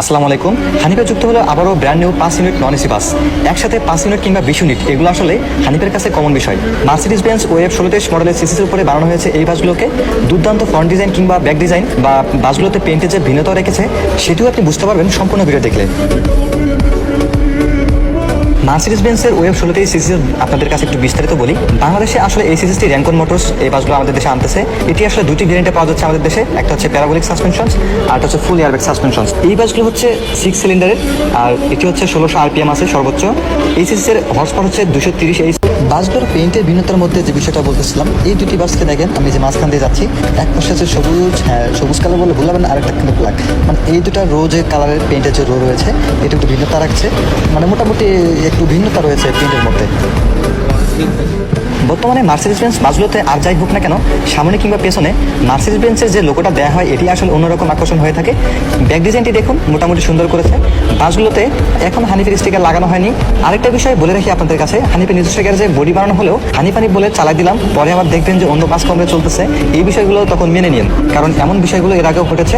আসসালামু আলাইকুম। হানিফে যুক্ত হলো আবারও ব্র্যান্ড নিউ পাঁচ ইউনিট নন এসি বাস একসাথে পাঁচ ইউনিট কিংবা বিশ ইউনিট এগুলো আসলে হানিফের কাছে কমন বিষয়। মার্সিডিস বেঞ্চ ওয়েব ষোলো তেইশ মডেলের সিসিসির উপরে বানানো হয়েছে এই বাসগুলোকে। দুর্দান্ত ফ্রন্ট ডিজাইন কিংবা ব্যাক ডিজাইন বা বাসগুলোতে পেন্টের যে ভিন্নতা রেখেছে, সেটিও আপনি বুঝতে পারবেন সম্পূর্ণ ভিডিও দেখলে। মার্সিডিস বেন্সের ওয়েব ষোলোতেই সিসি আপনাদের কাছে একটু বিস্তারিত বলি। বাংলাদেশে আসলে এই সিসিসটি র্যাঙ্কন মোটরস এই বাসগুলো আমাদের দেশে আনতেছে। এটি আসলে দুটি ভেরিয়েন্টে পাওয়া যাচ্ছে আমাদের দেশে। একটা হচ্ছে প্যারাগোলিক সাসপেনশন আর একটা হচ্ছে ফুল এয়ারব্যাগ সাসপেনশন এই বাসগুলো হচ্ছে সিক্স সিলিন্ডারের আর এটি হচ্ছে ষোলোশো আরপিএম আছে সর্বোচ্চ। এই সিসির হর্স হচ্ছে দুশো তিরিশ এই বাসগুলোর পেইন্টের ভিন্নতার মধ্যে যে বিষয়টা বলতেছিলাম, এই দুটি বাসকে দেখেন, আমি যে মাঝখান দিয়ে যাচ্ছি, এক পাশে আছে সবুজ হ্যাঁ সবুজ কালার বলে ভুলাবেন আরেকটা কিন্তু ব্ল্যাক মানে এই দুটা রোজের কালারের পেইন্টের যে রো রয়েছে এটা একটু ভিন্নতা রাখছে। মানে মোটামুটি একটু ভিন্নতা রয়েছে পেইন্টের মধ্যে। বর্তমানে মার্সিডিস বেঞ্চ বাসগুলোতে আর যাই হোক না কেন, সামনে কিংবা পেছনে মার্সিডিস বেঞ্চের যে লোগোটা দেওয়া হয়, এটি আসলে অন্যরকম আকর্ষণ হয়ে থাকে। ব্যাক ডিজাইনটি দেখুন, মোটামুটি সুন্দর করেছে। বাসগুলোতে এখন হানিফের স্টিকার লাগানো হয়নি। আরেকটা বিষয় বলে রাখি আপনাদের কাছে, হানিফের নিজস্ব গ্যারেজে বডি বানানো হলেও হানি পানি বলে চালাই দিলাম। পরে আবার দেখবেন যে অন্য বাস কমরে চলতেছে। এই বিষয়গুলো তখন মেনে নিন, কারণ এমন বিষয়গুলো এর আগেও ঘটেছে।